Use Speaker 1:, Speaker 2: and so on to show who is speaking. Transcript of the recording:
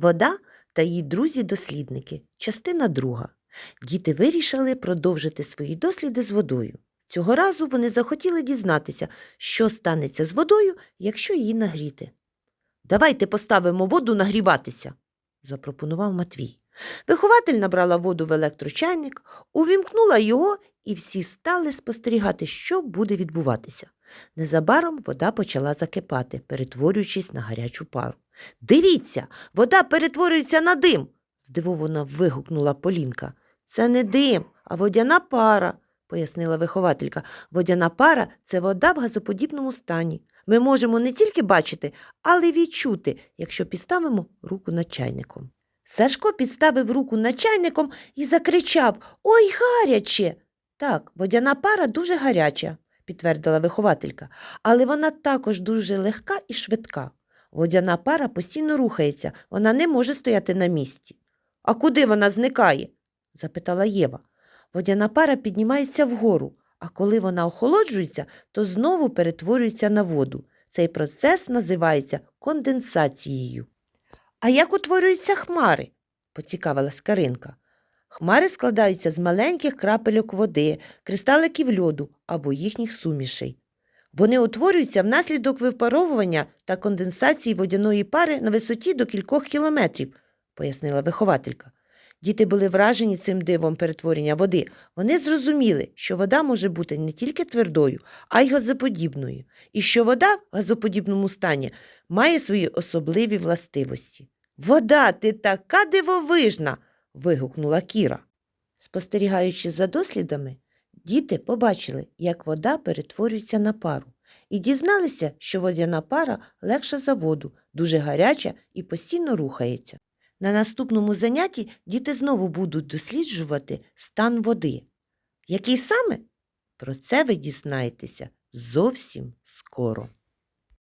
Speaker 1: Вода та її друзі-дослідники. Частина друга. Діти вирішили продовжити свої досліди з водою. Цього разу вони захотіли дізнатися, що станеться з водою, якщо її нагріти. Давайте поставимо воду нагріватися, запропонував Матвій. Вихователь набрала воду в електрочайник, увімкнула його, і всі стали спостерігати, що буде відбуватися. Незабаром вода почала закипати, перетворюючись на гарячу пару. Дивіться, вода перетворюється на дим, здивовано вигукнула Полінка. Це не дим, а водяна пара, пояснила вихователька. Водяна пара це вода в газоподібному стані. Ми можемо не тільки бачити, але й відчути, якщо підставимо руку над чайником. Сашко підставив руку над чайником і закричав Ой, гаряче. Так, водяна пара дуже гаряча, підтвердила вихователька, але вона також дуже легка і швидка. Водяна пара постійно рухається, вона не може стояти на місці. А куди вона зникає? запитала Єва. Водяна пара піднімається вгору, а коли вона охолоджується, то знову перетворюється на воду. Цей процес називається конденсацією. А як утворюються хмари? поцікавилась Каринка. Хмари складаються з маленьких крапельок води, кристаликів льоду або їхніх сумішей. Вони утворюються внаслідок випаровування та конденсації водяної пари на висоті до кількох кілометрів, пояснила вихователька. Діти були вражені цим дивом перетворення води. Вони зрозуміли, що вода може бути не тільки твердою, а й газоподібною, і що вода в газоподібному стані має свої особливі властивості. Вода, ти така дивовижна. Вигукнула Кіра. Спостерігаючи за дослідами, діти побачили, як вода перетворюється на пару, і дізналися, що водяна пара легша за воду, дуже гаряча і постійно рухається. На наступному занятті діти знову будуть досліджувати стан води. Який саме? Про це ви дізнаєтеся зовсім скоро.